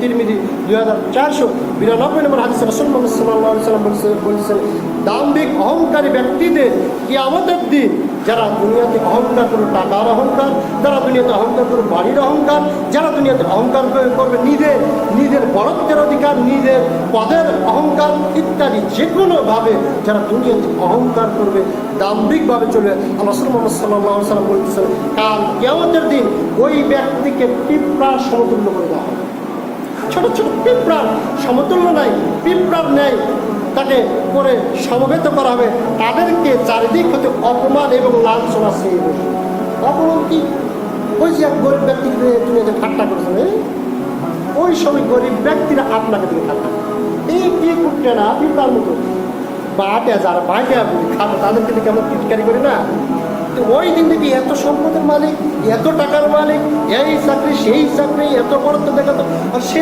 তিরমিজি দুই হাজার চারশো বিরানব্বই নম্বর হাদিস রসুল মোহাম্মদ সাল্লাম দাম্ভিক অহংকারী ব্যক্তিদের কি আমাদের দিন, যারা দুনিয়াতে অহংকার করবে টাকার অহংকার, যারা দুনিয়াতে অহংকার করবে বাড়ির অহংকার, যারা দুনিয়াতে অহংকার করবে, নিজের নিজের বরত্বের অধিকার, নিজের পদের অহংকার ইত্যাদি যে কোনোভাবে যারা দুনিয়াতে অহংকার করবে, দাম্ভিকভাবে চলবে। রসুল মোহাম্মদ সাল্লাহ সাল্লাম বলতেছেন, কাল কেমতের দিন ওই ব্যক্তিকে পিঁপড়ার সমতুল্য করে দেওয়া হবে। ছোট ছোট পিঁপড়ার সমতুল্য নাই, পিঁপড়ার নেই। তাকে করে সমবেত করা হবে। তাদেরকে চারিদিক হতে অপমান এবং লাঞ্ছনা সেই অপমান কি? ওই যে এক গরিব ব্যক্তি তুমি যে ঠাট্টা করেছেন? ওই সময় গরিব ব্যক্তিরা আপনাকে দিকে ঠাট্টা এই কে করতে না, পিঁপড়ার মতো। বাটে যারা বাটে আপনি খাব, তাদেরকে দিকে আমরা টিটকারি করি না। ওই দিন থেকে এত সম্পদের মালিক, এত টাকার মালিক, এই চাকরি, সেই চাকরি, এত বড় তো দেখাতো আর সে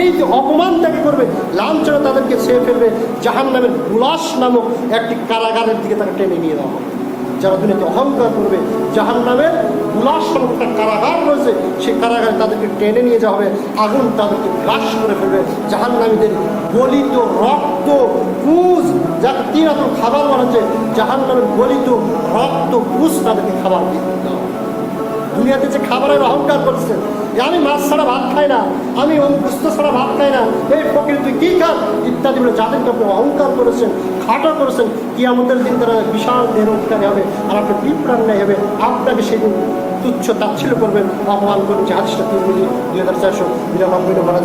এই যে অপমান তাকে করবে, লাঞ্ছনা তাদেরকে ছেয়ে ফেলবে জাহান নামের গুলাস নামক একটি কারাগারের দিকে তাকে টেনে নিয়ে দেওয়া হবে যারা দুনিয়াতে অহংকার করবে জাহান নামের উল্লাস নামক একটা কারাগার রয়েছে, সেই কারাগারে তাদেরকে টেনে নিয়ে যাওয়া হবে, আগুন তাদেরকে গ্রাস করে ফেলবে জাহান নামীদের গলিত রক্ত কুজ যা তিন খাবার বানাচ্ছে জাহান নামের গলিত রক্ত কুজ তাদেরকে খাবার দিয়ে দেওয়া। দুনিয়াতে যে খাবারের অহংকার করছে আমি মাছ ছাড়া ভাত খাই না, আমি অঙ্কুস্ত ছাড়া ভাত খাই না, এই ফকির তুই কী খান ইত্যাদি বলে যাদেরকে আপনি অহংকার করেছেন, খাটো করেছেন কি আমাদের দিন তারা বিশাল দেহ হবে, আর আপনি বিপ্রাণ নেই হবে আপনাকে সেদিন তুচ্ছ তাচ্ছিল্য করবেন, অপমান করুন যে হাদিসটা তিন মিলি দুই হাজার চারশো বিরানব্বই নম্বর।